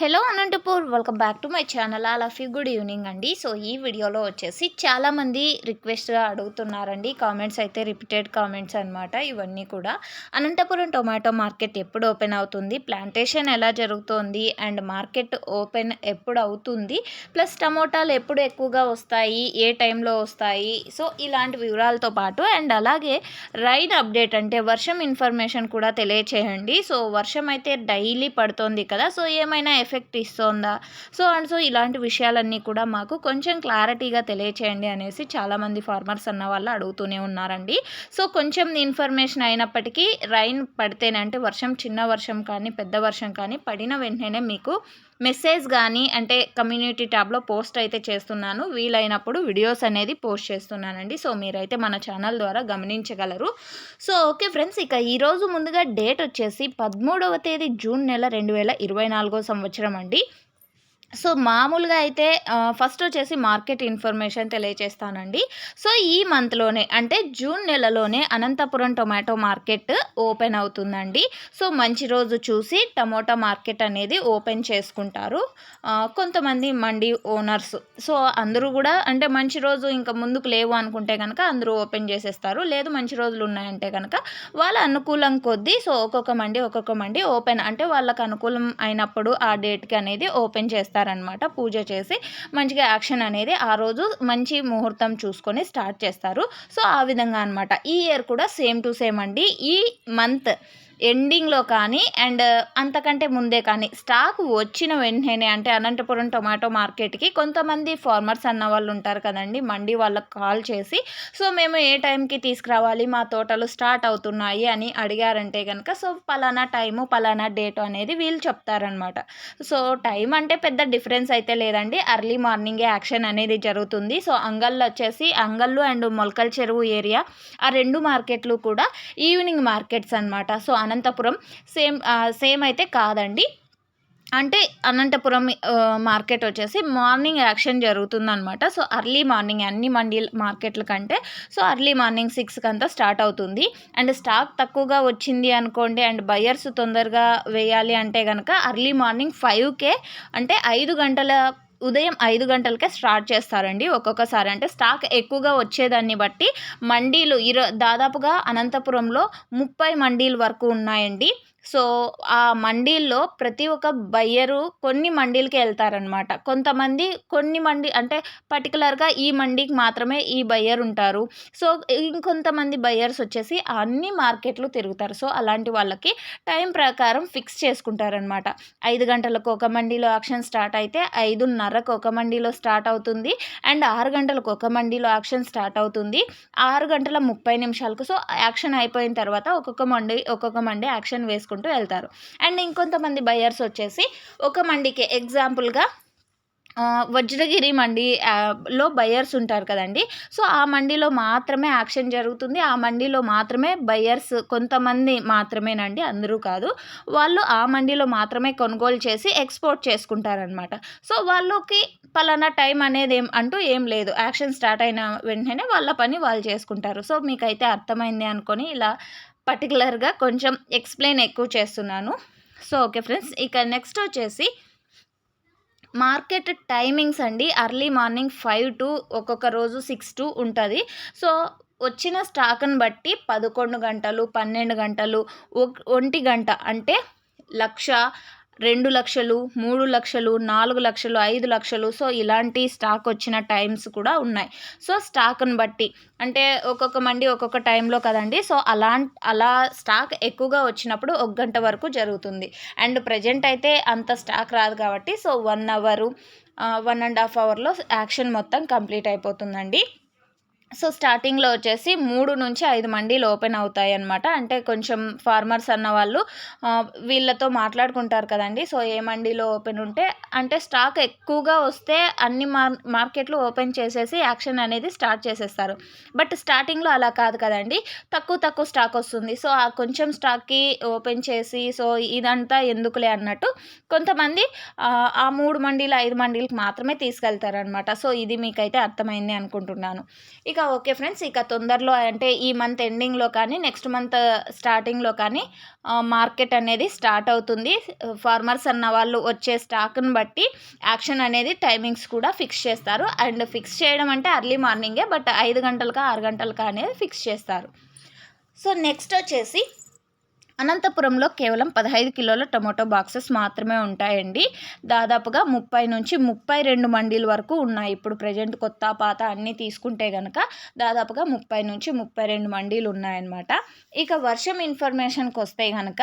Hello Anantapur welcome back to my channel all of you. Good evening అండి. So ఈ వీడియోలో వచ్చేసి చాలామంది రిక్వెస్ట్గా అడుగుతున్నారండి. కామెంట్స్ అయితే రిపీటెడ్ కామెంట్స్ అనమాట ఇవన్నీ కూడా. అనంతపురం టొమాటో మార్కెట్ ఎప్పుడు ఓపెన్ అవుతుంది? ప్లాంటేషన్ ఎలా జరుగుతోంది? అండ్ మార్కెట్ ఓపెన్ ఎప్పుడు అవుతుంది? ప్లస్ టమోటాలు ఎప్పుడు ఎక్కువగా వస్తాయి? ఏ టైంలో వస్తాయి? సో ఇలాంటి వివరాలతో పాటు అండ్ అలాగే రైన్ అప్డేట్ అంటే వర్షం ఇన్ఫర్మేషన్ కూడా తెలియచేయండి. సో వర్షం అయితే డైలీ పడుతోంది కదా. సో ఏమైనా ఎఫెక్ట్ ఇస్తుందా? సో అండ్ సో ఇలాంటి విషయాలన్నీ కూడా మాకు కొంచెం క్లారిటీగా తెలియచేయండి అనేసి చాలామంది ఫార్మర్స్ అన్న వాళ్ళు అడుగుతూనే ఉన్నారండి. సో కొంచెం ఇన్ఫర్మేషన్ అయినప్పటికీ రైన్ పడితేనే అంటే వర్షం చిన్న వర్షం కానీ పెద్ద వర్షం కానీ పడిన వెంటనే మీకు మెసేజ్ కానీ అంటే కమ్యూనిటీ ట్యాబ్లో పోస్ట్ అయితే చేస్తున్నాను. వీలైనప్పుడు వీడియోస్ అనేది పోస్ట్ చేస్తున్నానండి. సో మీరైతే మన ఛానల్ ద్వారా గమనించగలరు. సో ఓకే ఫ్రెండ్స్ ఇక ఈరోజు ముందుగా డేట్ వచ్చేసి పదమూడవ తేదీ జూన్ నెల రెండు వేల ఇరవై నాలుగో సంవత్సరం. సంవత్సరం అండి. సో మామూలుగా అయితే ఫస్ట్ వచ్చేసి మార్కెట్ ఇన్ఫర్మేషన్ తెలియజేస్తానండి సో ఈ మంత్లోనే అంటే జూన్ నెలలోనే అనంతపురం టొమాటో మార్కెట్ ఓపెన్ అవుతుందండి. సో మంచి రోజు చూసి టమోటా మార్కెట్ అనేది ఓపెన్ చేసుకుంటారు. కొంతమంది మండి ఓనర్స్ సో అందరూ కూడా అంటే మంచి రోజు ఇంకా ముందుకు లేవు అనుకుంటే కనుక అందరూ ఓపెన్ చేసేస్తారు. లేదు మంచి రోజులు ఉన్నాయంటే కనుక వాళ్ళ అనుకూలం కొద్దీ సో ఒక్కొక్క మండి ఒక్కొక్క మండి ఓపెన్ అంటే వాళ్ళకు అనుకూలం అయినప్పుడు ఆ డేట్కి అనేది ఓపెన్ చేస్తారు. చేస్తారనమాట పూజ చేసి మంచిగా యాక్షన్ అనేది ఆ రోజు మంచి ముహూర్తం చూసుకొని స్టార్ట్ చేస్తారు. సో ఆ విధంగా అనమాట ఈ ఇయర్ కూడా సేమ్ టు సేమ్ అండి. ఈ మంత్ ఎండింగ్లో కానీ అండ్ అంతకంటే ముందే కానీ స్టాక్ వచ్చిన వెంటనే అంటే అనంతపురం టొమాటో మార్కెట్కి కొంతమంది ఫార్మర్స్ అన్న వాళ్ళు ఉంటారు కదండి మండి వాళ్ళకి కాల్ చేసి సో మేము ఏ టైంకి తీసుకురావాలి? మా తోటలు స్టార్ట్ అవుతున్నాయి అని అడిగారంటే కనుక సో పలానా టైము పలానా డేట్ అనేది వీళ్ళు చెప్తారనమాట. సో టైం అంటే పెద్ద డిఫరెన్స్ అయితే లేదండి. అర్లీ మార్నింగే యాక్షన్ అనేది జరుగుతుంది. సో అంగళ్ళు వచ్చేసి అంగళ్ళు అండ్ మొలకల చెరువు ఏరియా ఆ రెండు మార్కెట్లు కూడా ఈవినింగ్ మార్కెట్స్ అనమాట సో అనంతపురం సేమ్ సేమ్ అయితే కాదండి. అంటే అనంతపురం మార్కెట్ వచ్చేసి మార్నింగ్ యాక్షన్ జరుగుతుందనమాట సో అర్లీ మార్నింగ్ అన్ని మండీ మార్కెట్ల కంటే సో అర్లీ మార్నింగ్ సిక్స్కి అంతా స్టార్ట్ అవుతుంది. అండ్ స్టాక్ తక్కువగా వచ్చింది అనుకోండి అండ్ బయర్స్ తొందరగా వేయాలి అంటే కనుక అర్లీ మార్నింగ్ ఫైవ్కే అంటే ఐదు గంటల ఉదయం ఐదు గంటలకే స్టార్ట్ చేస్తారండి. ఒక్కొక్కసారి అంటే స్టాక్ ఎక్కువగా వచ్చేదాన్ని బట్టి మండీలు ఇర దాదాపుగా అనంతపురంలో ముప్పై మండీల వరకు ఉన్నాయండి. సో ఆ మండీల్లో ప్రతి ఒక్క బయ్యరు కొన్ని మండీలకి వెళ్తారనమాట కొంతమంది కొన్ని మండి అంటే పర్టికులర్గా ఈ మండీకి మాత్రమే ఈ బయ్యర్ ఉంటారు సో ఇంకొంతమంది బయ్యర్స్ వచ్చేసి అన్ని మార్కెట్లు తిరుగుతారు. సో అలాంటి వాళ్ళకి టైం ప్రకారం ఫిక్స్ చేసుకుంటారనమాట. ఐదు గంటలకు ఒక మండీలో యాక్షన్ స్టార్ట్ అయితే ఐదున్నరకు ఒక మండీలో స్టార్ట్ అవుతుంది. అండ్ ఆరు గంటలకు ఒక మండీలో యాక్షన్ స్టార్ట్ అవుతుంది. ఆరు గంటల ముప్పై నిమిషాలకు సో యాక్షన్ అయిపోయిన తర్వాత ఒక్కొక్క మండీ ఒక్కొక్క మండీ యాక్షన్ వేసుకుంటారు చేసుకుంటూ వెళ్తారు. అండ్ ఇంకొంతమంది బయర్స్ వచ్చేసి ఒక మండికి ఎగ్జాంపుల్గా వజ్రగిరి మండి లో బయర్స్ ఉంటారు కదండి. సో ఆ మండిలో మాత్రమే యాక్షన్ జరుగుతుంది. ఆ మండిలో మాత్రమే బయర్స్ కొంతమంది మాత్రమేనండి అందరూ కాదు. వాళ్ళు ఆ మండిలో మాత్రమే కొనుగోలు చేసి ఎక్స్పోర్ట్ చేసుకుంటారనమాట సో వాళ్ళకి పలానా టైం అనేది ఏం అంటూ ఏం లేదు. యాక్షన్ స్టార్ట్ అయిన వెంటనే వాళ్ళ పని వాళ్ళు చేసుకుంటారు. సో మీకైతే అర్థమైంది అనుకొని ఇలా పర్టికులర్గా కొంచెం ఎక్స్ప్లెయిన్ ఎక్కువ చేస్తున్నాను. సో ఓకే ఫ్రెండ్స్ ఇక నెక్స్ట్ వచ్చేసి మార్కెట్ టైమింగ్స్ అండి. అర్లీ మార్నింగ్ ఫైవ్ టు ఒక్కొక్క రోజు సిక్స్ టు ఉంటుంది. సో వచ్చిన స్టాక్ని బట్టి పదకొండు గంటలు పన్నెండు గంటలు ఒంటి గంట అంటే లక్ష రెండు లక్షలు మూడు లక్షలు నాలుగు లక్షలు ఐదు లక్షలు. సో ఇలాంటి స్టాక్ వచ్చిన టైమ్స్ కూడా ఉన్నాయి. సో స్టాక్ని బట్టి అంటే ఒక్కొక్క మండి ఒక్కొక్క టైంలో కదండి. సో అలా అలా స్టాక్ ఎక్కువగా వచ్చినప్పుడు ఒక గంట వరకు జరుగుతుంది. అండ్ ప్రజెంట్ అయితే అంత స్టాక్ రాదు కాబట్టి so one hour one and half అవర్లో యాక్షన్ మొత్తం కంప్లీట్ అయిపోతుందండి. సో స్టార్టింగ్లో వచ్చేసి మూడు నుంచి ఐదు మండీలు ఓపెన్ అవుతాయి అనమాట అంటే కొంచెం ఫార్మర్స్ అన్న వాళ్ళు వీళ్ళతో మాట్లాడుకుంటారు కదండి. సో ఏ మండీలో ఓపెన్ ఉంటే అంటే స్టాక్ ఎక్కువగా వస్తే అన్ని మార్ మార్కెట్లు ఓపెన్ చేసేసి యాక్షన్ అనేది స్టార్ట్ చేసేస్తారు. బట్ స్టార్టింగ్లో అలా కాదు కదండి. తక్కువ తక్కువ స్టాక్ వస్తుంది. సో ఆ కొంచెం స్టాక్కి ఓపెన్ చేసి సో ఇదంతా ఎందుకులే అన్నట్టు కొంతమంది ఆ మూడు మండీలు ఐదు మండీలకు మాత్రమే తీసుకెళ్తారనమాట సో ఇది మీకైతే అర్థమైంది అనుకుంటున్నాను. ఇక ఇక ఓకే ఫ్రెండ్స్ ఇక తొందరలో అంటే ఈ మంత్ ఎండింగ్లో కానీ నెక్స్ట్ మంత్ స్టార్టింగ్లో కానీ మార్కెట్ అనేది స్టార్ట్ అవుతుంది. ఫార్మర్స్ అన్న వాళ్ళు వచ్చే స్టాక్ని బట్టి యాక్షన్ అనేది టైమింగ్స్ కూడా ఫిక్స్ చేస్తారు. అండ్ ఫిక్స్ చేయడం అంటే అర్లీ మార్నింగే బట్ ఐదు గంటలకా ఆరు గంటలకా అనేది ఫిక్స్ చేస్తారు. సో నెక్స్ట్ వచ్చేసి అనంతపురంలో కేవలం పదహైదు కిలోల టొమాటో బాక్సెస్ మాత్రమే ఉంటాయండి. దాదాపుగా ముప్పై నుంచి ముప్పై రెండు మండీల వరకు ఉన్నాయి. ఇప్పుడు ప్రజెంట్ కొత్త పాత అన్నీ తీసుకుంటే కనుక దాదాపుగా ముప్పై నుంచి ముప్పై రెండు మండీలు ఉన్నాయన్నమాట. ఇక వర్షం ఇన్ఫర్మేషన్కి వస్తే కనుక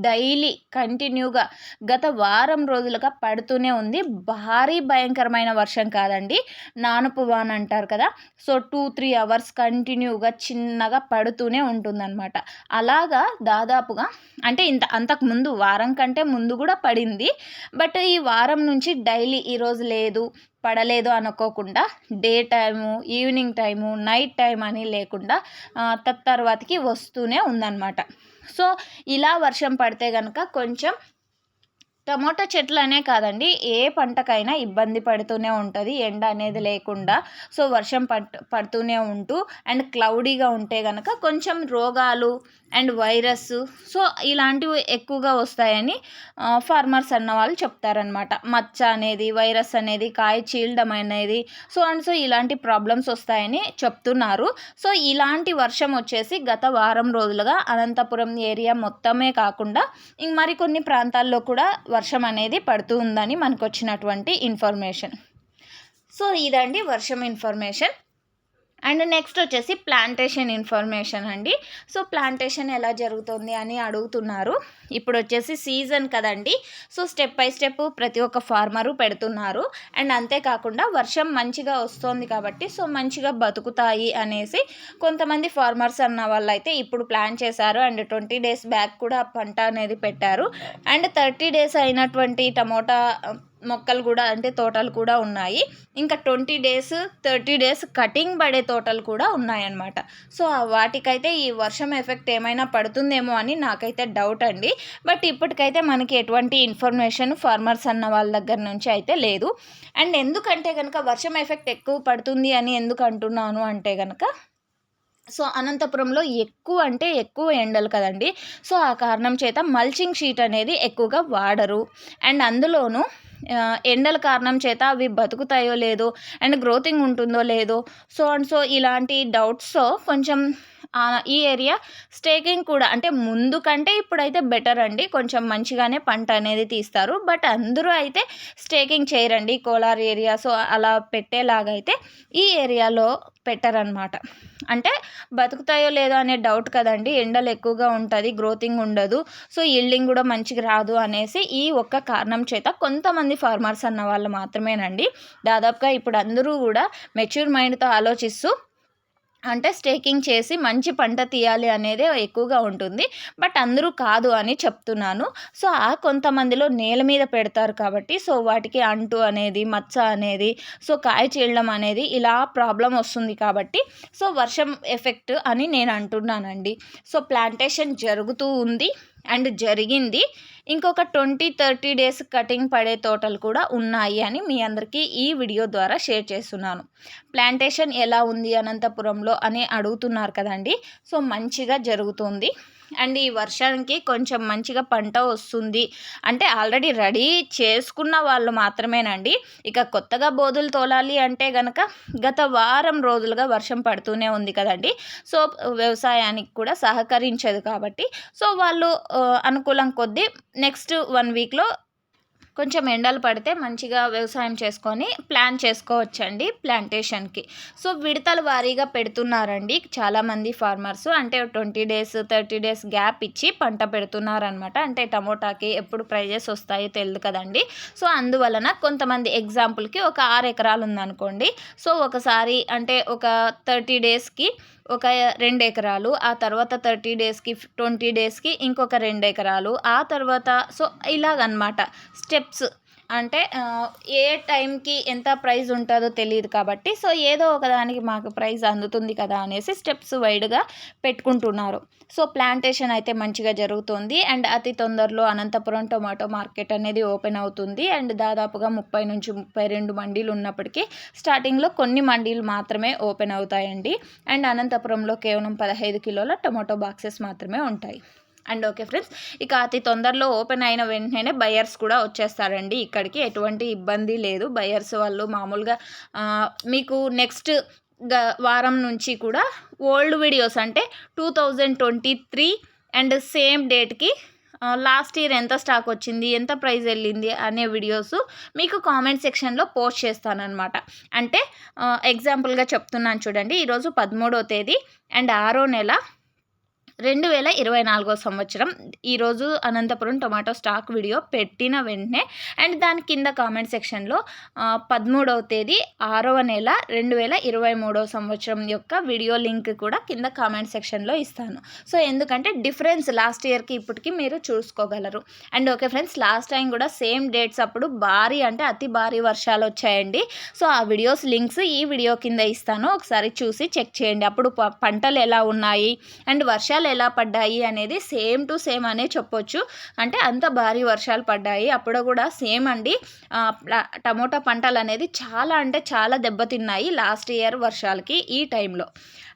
డైలీ కంటిన్యూగా గత వారం రోజులుగా పడుతూనే ఉంది. భారీ భయంకరమైన వర్షం కాదండి. నానుపు వాన్ అంటారు కదా. సో టూ త్రీ అవర్స్ కంటిన్యూగా చిన్నగా పడుతూనే ఉంటుందన్నమాట. అలాగా దాదాపుగా అంటే ఇంత అంతకు ముందు వారం కంటే ముందు కూడా పడింది. బట్ ఈ వారం నుంచి డైలీ ఈరోజు లేదు పడలేదు అనుకోకుండా day time evening time night time అని లేకుండా తత్తర్వాతకి వస్తూనే ఉందన్నమాట. సో ఇలా వర్షం పడితే కనుక కొంచెం టమోటా చెట్లు అనే కాదండి ఏ పంటకైనా ఇబ్బంది పడుతూనే ఉంటుంది ఎండ అనేది లేకుండా. సో వర్షం పడ్ పడుతూనే ఉంటూ అండ్ క్లౌడీగా ఉంటే కనుక కొంచెం రోగాలు అండ్ వైరస్. సో ఇలాంటివి ఎక్కువగా వస్తాయని ఫార్మర్స్ అన్న వాళ్ళు చెప్తారనమాట మచ్చ అనేది వైరస్ అనేది కాయ చీలడం అనేది. సో అండ్ సో ఇలాంటి ప్రాబ్లమ్స్ వస్తాయని చెప్తున్నారు. సో ఇలాంటి వర్షం వచ్చేసి గత వారం రోజులుగా అనంతపురం ఏరియా మొత్తమే కాకుండా ఇంక మరికొన్ని ప్రాంతాల్లో కూడా వర్షం అనేది పడుతూ ఉందని మనకు వచ్చినటువంటి ఇన్ఫర్మేషన్. సో ఇదండి వర్షం ఇన్ఫర్మేషన్. అండ్ నెక్స్ట్ వచ్చేసి ప్లాంటేషన్ ఇన్ఫర్మేషన్ అండి. సో ప్లాంటేషన్ ఎలా జరుగుతుంది అని అడుగుతున్నారు. ఇప్పుడు వచ్చేసి సీజన్ కదండి. సో స్టెప్ బై స్టెప్ ప్రతి ఒక్క ఫార్మరు పెడుతున్నారు. అండ్ అంతేకాకుండా వర్షం మంచిగా వస్తుంది కాబట్టి సో మంచిగా బతుకుతాయి అనేసి కొంతమంది ఫార్మర్స్ అన్న వాళ్ళు అయితే ఇప్పుడు ప్లాన్ చేశారు. అండ్ ట్వంటీ డేస్ బ్యాక్ కూడా పంట అనేది పెట్టారు. అండ్ థర్టీ డేస్ అయినటువంటి టమోటా మొక్కలు కూడా అంటే తోటలు కూడా ఉన్నాయి. ఇంకా twenty days thirty days cutting పడే తోటలు కూడా ఉన్నాయన్నమాట. సో వాటికైతే ఈ వర్షం ఎఫెక్ట్ ఏమైనా పడుతుందేమో అని నాకైతే డౌట్ అండి. బట్ ఇప్పటికైతే మనకి ఎటువంటి ఇన్ఫర్మేషన్ ఫార్మర్స్ అన్న వాళ్ళ దగ్గర నుంచి అయితే లేదు. అండ్ ఎందుకంటే కనుక వర్షం ఎఫెక్ట్ ఎక్కువ పడుతుంది అని ఎందుకు అంటున్నాను అంటే కనుక సో అనంతపురంలో ఎక్కువ అంటే ఎక్కువ ఎండలు కదండి. సో ఆ కారణం చేత మల్చింగ్ షీట్ అనేది ఎక్కువగా వాడరు. అండ్ అందులోనూ ఎండల కారణం చేత అవి బతుకుతాయో లేదో అండ్ గ్రోతింగ్ ఉంటుందో లేదో సో అండ్ సో ఇలాంటి డౌట్స్తో కొంచెం ఈ ఏరియా స్టేకింగ్ కూడా అంటే ముందు కంటే ఇప్పుడైతే బెటర్ అండి. కొంచెం మంచిగానే పంట అనేది తీస్తారు. బట్ అందరూ అయితే స్టేకింగ్ చేయరండి. కోలార్ ఏరియా సో అలా పెట్టేలాగైతే ఈ ఏరియాలో పెట్టరనమాట అంటే బతుకుతాయో లేదో అనే డౌట్ కదండి. ఎండలు ఎక్కువగా ఉంటుంది గ్రోతింగ్ ఉండదు. సో ఇల్డింగ్ కూడా మంచిగా రాదు అనేసి ఈ ఒక్క కారణం చేత కొంతమంది ఫార్మర్స్ అన్న వాళ్ళు మాత్రమేనండి. దాదాపుగా ఇప్పుడు అందరూ కూడా మెచ్యూర్ మైండ్తో ఆలోచిస్తూ అంటే స్టేకింగ్ చేసి మంచి పంట తీయాలి అనేది ఎక్కువగా ఉంటుంది. బట్ అందరూ కాదు అని చెప్తున్నాను. సో ఆ కొంతమందిలో నేల మీద పెడతారు కాబట్టి సో వాటికి అంటు అనేది మచ్చ అనేది సో కాయ చీలడం అనేది ఇలా ప్రాబ్లం వస్తుంది కాబట్టి సో వర్షం ఎఫెక్ట్ అని నేను అంటున్నానండి. సో ప్లాంటేషన్ జరుగుతూ ఉంది అండ్ జరిగింది. ఇంకొక ట్వంటీ థర్టీ డేస్ కటింగ్ పడే తోటలు కూడా ఉన్నాయి అని మీ అందరికీ ఈ వీడియో ద్వారా షేర్ చేస్తున్నాను. ప్లాంటేషన్ ఎలా ఉంది అనంతపురంలో అని అడుగుతున్నారు కదండి. సో మంచిగా జరుగుతుంది. అండ్ ఈ వర్షానికి కొంచెం మంచిగా పంట వస్తుంది. అంటే ఆల్రెడీ రెడీ చేసుకున్న వాళ్ళు మాత్రమేనండి. ఇక కొత్తగా బోధులు తోలాలి అంటే కనుక గత వారం రోజులుగా వర్షం పడుతూనే ఉంది కదండి. సో వ్యవసాయానికి కూడా సహకరించదు కాబట్టి. సో వాళ్ళు అనుకూలం కొద్దీ నెక్స్ట్ వన్ వీక్లో కొంచెం ఎండలు పడితే మంచిగా వ్యవసాయం చేసుకొని ప్లాన్ చేసుకోవచ్చండి ప్లాంటేషన్కి. సో విడతల వారీగా పెడుతున్నారండి చాలామంది ఫార్మర్స్. అంటే twenty days thirty days gap ఇచ్చి పంట పెడుతున్నారనమాట అంటే టమోటాకి ఎప్పుడు ప్రైజెస్ వస్తాయో తెలియదు కదండి. సో అందువలన కొంతమంది ఎగ్జాంపుల్కి ఒక ఆరు ఎకరాలు ఉందనుకోండి సో ఒకసారి అంటే ఒక థర్టీ డేస్కి ఒక రెండు ఎకరాలు ఆ తర్వాత థర్టీ డేస్కి ట్వంటీ డేస్కి ఇంకొక రెండు ఎకరాలు ఆ తర్వాత సో ఇలాగనమాట. స్టెప్స్ అంటే ఏ టైంకి ఎంత ప్రైస్ ఉంటుందో తెలియదు కాబట్టి సో ఏదో ఒకదానికి మాకు ప్రైస్ అందుతుంది కదా అనేసి స్టెప్స్ వైడ్గా పెట్టుకుంటున్నారు. సో ప్లాంటేషన్ అయితే మంచిగా జరుగుతుంది. అండ్ అతి తొందరలో అనంతపురం టొమాటో మార్కెట్ అనేది ఓపెన్ అవుతుంది. అండ్ దాదాపుగా ముప్పై నుంచి ముప్పై రెండు మండీలు ఉన్నప్పటికీ స్టార్టింగ్లో కొన్ని మండీలు మాత్రమే ఓపెన్ అవుతాయండి. అండ్ అనంతపురంలో కేవలం పదహైదు కిలోల టొమాటో బాక్సెస్ మాత్రమే ఉంటాయి. అండ్ ఓకే ఫ్రెండ్స్ ఇక అతి తొందరలో ఓపెన్ అయిన వెంటనే బయర్స్ కూడా వచ్చేస్తారండి. ఇక్కడికి ఎటువంటి ఇబ్బంది లేదు. బయర్స్ వాళ్ళు మామూలుగా మీకు నెక్స్ట్ వారం నుంచి కూడా ఓల్డ్ వీడియోస్ అంటే two thousand twenty three and same డేట్కి లాస్ట్ ఇయర్ ఎంత స్టాక్ వచ్చింది ఎంత ప్రైస్ వెళ్ళింది అనే వీడియోస్ మీకు కామెంట్ సెక్షన్లో పోస్ట్ చేస్తానన్నమాట. అంటే ఎగ్జాంపుల్గా చెప్తున్నాను చూడండి. ఈరోజు పదమూడో తేదీ అండ్ ఆరో నెల రెండు వేల ఇరవై నాలుగో సంవత్సరం. ఈరోజు అనంతపురం టొమాటో స్టాక్ వీడియో పెట్టిన వెంటనే అండ్ దాని కింద కామెంట్ సెక్షన్లో పదమూడవ తేదీ ఆరవ నెల రెండు వేల ఇరవై మూడవ సంవత్సరం యొక్క వీడియో లింక్ కూడా కింద కామెంట్ సెక్షన్లో ఇస్తాను. సో ఎందుకంటే డిఫరెన్స్ లాస్ట్ ఇయర్కి ఇప్పటికి మీరు చూసుకోగలరు. And okay friends last time కూడా సేమ్ డేట్స్ అప్పుడు భారీ అంటే అతి భారీ వర్షాలు వచ్చాయండి. సో ఆ వీడియోస్ లింక్స్ ఈ వీడియో కింద ఇస్తాను. ఒకసారి చూసి చెక్ చేయండి. అప్పుడు పంటలు ఎలా ఉన్నాయి? అండ్ వర్షాలు వర్షాలు ఎలా పడ్డాయి అనేది సేమ్ టు సేమ్ అనే చెప్పొచ్చు. అంటే అంత భారీ వర్షాలు పడ్డాయి. అప్పుడు కూడా సేమ్ అండి. టమోటా పంటలు అనేది చాలా అంటే చాలా దెబ్బతిన్నాయి లాస్ట్ ఇయర్ వర్షాలకి ఈ టైంలో.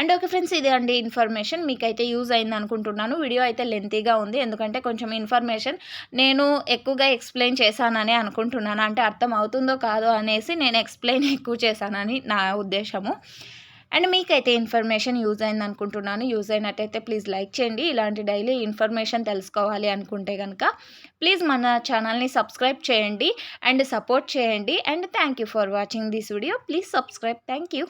అండ్ ఓకే ఫ్రెండ్స్ ఇది అండి ఇన్ఫర్మేషన్. మీకైతే యూజ్ అయింది అనుకుంటున్నాను. వీడియో అయితే లెంతీగా ఉంది. ఎందుకంటే కొంచెం ఇన్ఫర్మేషన్ నేను ఎక్కువగా ఎక్స్ప్లెయిన్ చేశానని అనుకుంటున్నాను. అంటే అర్థం అవుతుందో కాదో అనేసి నేను ఎక్స్ప్లెయిన్ ఎక్కువ చేశానని నా ఉద్దేశము. అండ్ మీకైతే ఇన్ఫర్మేషన్ యూజ్ అయింది అనుకుంటున్నాను. యూజ్ అయినట్టయితే ప్లీజ్ లైక్ చేయండి. ఇలాంటి డైలీ ఇన్ఫర్మేషన్ తెలుసుకోవాలి అనుకుంటే కనుక ప్లీజ్ మన ఛానల్ని సబ్స్క్రైబ్ చేయండి అండ్ సపోర్ట్ చేయండి and thank you for watching this video. Please subscribe. Thank you.